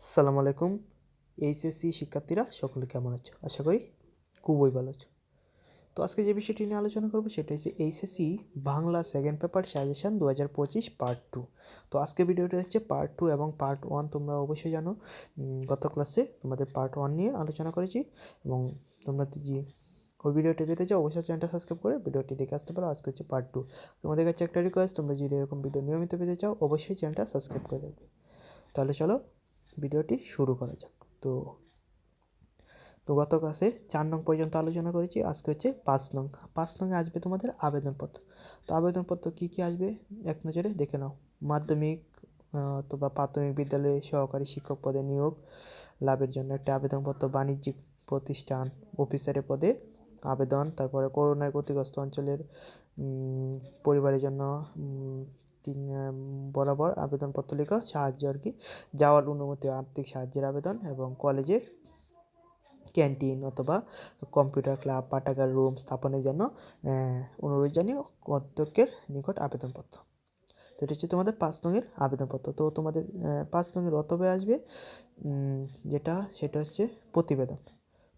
আসসালামু আলাইকুম। এইচএসসি শিক্ষার্থীরা, সকলে কেমন আছো? আশা করি খুবই ভালো আছো। তো আজকে যে বিষয়টি নিয়ে আলোচনা করব, সেটা হচ্ছে HSC Bangla second paper suggestion দু হাজার পঁচিশ পার্ট টু তো আজকে ভিডিওটা হচ্ছে পার্ট টু এবং পার্ট ওয়ান তোমরা অবশ্যই জানো। গত ক্লাসে তোমাদের পার্ট ওয়ান নিয়ে আলোচনা করেছি এবং তোমরা যে ওই ভিডিওটি পেতে চাও, অবশ্যই চ্যানেলটা সাবস্ক্রাইব করে ভিডিওটি দেখে আসতে পারো। আজকে হচ্ছে পার্ট টু তোমাদের কাছে একটা রিকোয়েস্ট তোমরা যদি এরকম ভিডিও নিয়মিত পেতে চাও, অবশ্যই চ্যানেলটা সাবস্ক্রাইব করে রাখবে। তাহলে চলো ভিডিওটি শুরু করা যাক। তো তো গত ক্লাসে চার নং পর্যন্ত আলোচনা করেছি, আজকে হচ্ছে পাঁচ নং। পাঁচ নংয়ে আসবে তোমাদের আবেদনপত্র। তো আবেদনপত্র কী কী আসবে এক নজরে দেখে নাও। মাধ্যমিক অথবা প্রাথমিক বিদ্যালয়ে সহকারী শিক্ষক পদে নিয়োগ, লাভের জন্য একটা আবেদনপত্র, বাণিজ্যিক প্রতিষ্ঠান, অফিসারের পদে আবেদন, তারপরে করোনায় ক্ষতিগ্রস্ত অঞ্চলের পরিবারের জন্য তিন বরাবর আবেদনপত্র লেখা, সাহায্য আর কি। যাওয়ার অনুমতি আর্থিক সাহায্যের আবেদন এবং কলেজে ক্যান্টিন অথবা কম্পিউটার ক্লাব, পাঠাগার, রুম স্থাপনের জন্য অনুরোধ জানিয়ে অধ্যক্ষের নিকট আবেদনপত্র। তো এটা হচ্ছে তোমাদের পাঁচ নঙের আবেদনপত্র। তো তোমাদের পাঁচ নঙের অতবে আসবে যেটা, সেটা হচ্ছে প্রতিবেদন।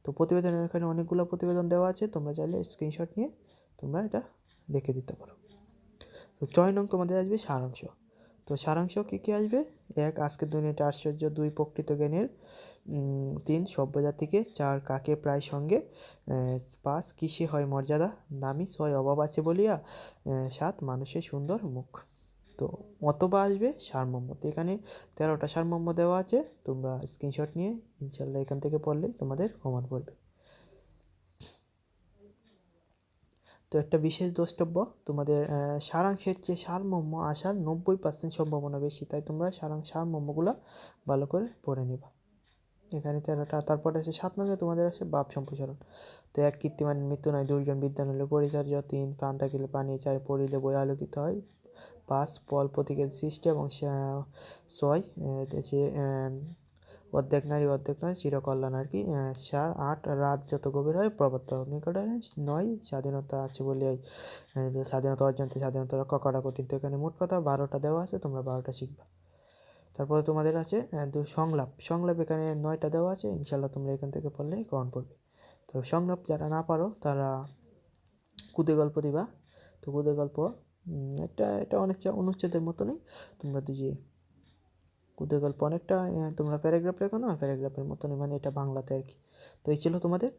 তো প্রতিবেদনের এখানে অনেকগুলো প্রতিবেদন দেওয়া আছে, তোমরা চাইলে স্ক্রিনশট নিয়ে তোমরা এটা দেখে দিতে পারো। ছয় নং তোমাদের আসবে সারাংশ। তো সারাংশ কী কী আসবে? এক, আজকের দুনিয়াটা আশ্চর্য দুই প্রকৃত জ্ঞানের তিন সভ্যজাতিকে চার, কাকে প্রায় সঙ্গে পাঁচ, কিসে হয় মর্যাদা দামি ছয়, অভাব আছে বলিয়া সাত মানুষের সুন্দর মুখ। তো অথবা আসবে সারমর্ম। তো এখানে তেরোটা সারমর্ম দেওয়া আছে, তোমরা স্ক্রিনশট নিয়ে, ইনশাল্লাহ এখান থেকে পড়লে তোমাদের কমান পড়বে। তো একটা বিশেষ দ্রষ্টব্য তোমাদের সারাংশের চেয়ে সারমর্ম আসার নব্বই পার্সেন্ট সম্ভাবনা বেশি। তাই তোমরা সারাং সারমর্মগুলো ভালো করে পড়ে নিবা। এখানে তেরোটা তারপরে আছে সাত নম্বরে তোমাদের আছে বাপ সম্প্রসারণ। তো এক কীর্তিমান মৃত্যু নয় দুইজন বিদ্যান হলে পরিচর্য তিন প্রাণ থাকিলে পানি চাই পড়িলে বই আলোকিত হয় পাঁচ পল প্রতীকের সৃষ্টি এবং ছয় আহ, অর্ধেক নারী, অর্ধেক নয় চিরকল্যাণ আর কি আট, রাত যত গভীর হয় প্রবর্তক নিকট নয়, স্বাধীনতা আছে বলে স্বাধীনতা অর্জনতে স্বাধীনতা রক্ষা করা কঠিন। তো এখানে মোট কথা বারোটা দেওয়া আছে, তোমরা বারোটা শিখবা। তারপরে তোমাদের আছে দু, সংলাপ। সংলাপ এখানে নয়টা দেওয়া আছে ইনশাল্লাহ তোমরা এখান থেকে পড়লে কমন পড়বে তো সংলাপ যারা না পারো, তারা কুদে গল্প দিবা। তো কুদে গল্প একটা, এটা অনেকটা অনুচ্ছেদের মতনই তোমরা দুই কুদে গল্প অনেকটা তোমরা প্যারাগ্রাফ লেখো না? প্যারাগ্রাফের মতন মানে এটা বাংলাতে আর কি। তো এই ছিল তোমাদের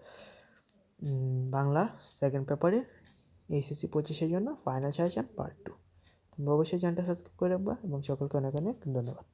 বাংলা সেকেন্ড পেপারের এইচএসসি পঁচিশের জন্য ফাইনাল সাজেশন পার্ট টু তোমরা অবশ্যই চ্যানেলটা সাবস্ক্রাইব করে রাখবা এবং সকলকে অনেক অনেক ধন্যবাদ।